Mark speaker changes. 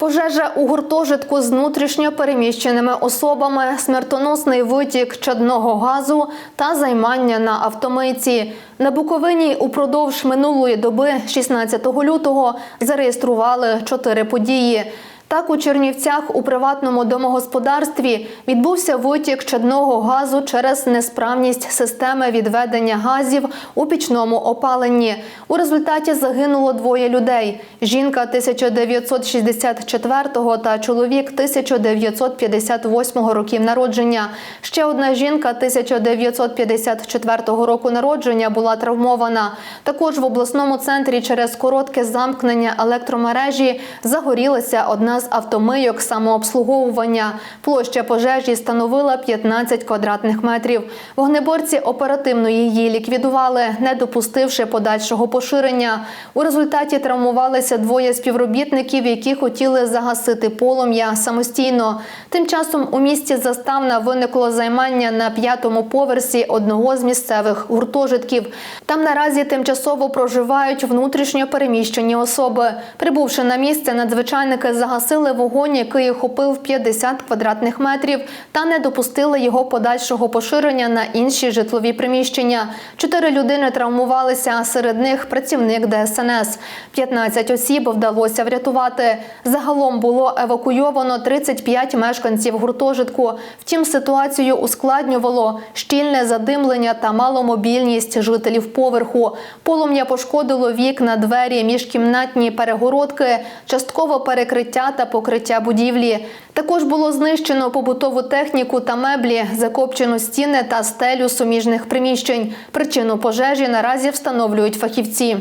Speaker 1: Пожежа у гуртожитку з внутрішньо переміщеними особами, смертоносний витік чадного газу та займання на автомийці. На Буковині упродовж минулої доби, 16 лютого, зареєстрували чотири події. Так, у Чернівцях у приватному домогосподарстві відбувся витік чадного газу через несправність системи відведення газів у пічному опаленні. У результаті загинуло двоє людей: жінка 1964 та чоловік 1958 років народження. Ще одна жінка 1954 року народження була травмована. Також в обласному центрі через коротке замкнення електромережі загорілася одна з автомийок самообслуговування. Площа пожежі становила 15 квадратних метрів. Вогнеборці оперативно її ліквідували, не допустивши подальшого поширення. У результаті травмувалися двоє співробітників, які хотіли загасити полум'я самостійно. Тим часом у місті Заставна виникло займання на п'ятому поверсі одного з місцевих гуртожитків. Там наразі тимчасово проживають внутрішньо переміщені особи. Прибувши на місце, надзвичайники загасили вогонь, який охопив 50 квадратних метрів, та не допустили його подальшого поширення на інші житлові приміщення. Чотири людини травмувалися, а серед них працівник ДСНС. 15 осіб вдалося врятувати. Загалом було евакуйовано 35 мешканців гуртожитку. Втім, ситуацію ускладнювало щільне задимлення та маломобільність жителів поверху. Полум'я пошкодило вікна, двері, міжкімнатні перегородки, частково перекриття та покриття будівлі. Також було знищено побутову техніку та меблі, закопчено стіни та стелю суміжних приміщень. Причину пожежі наразі встановлюють фахівці.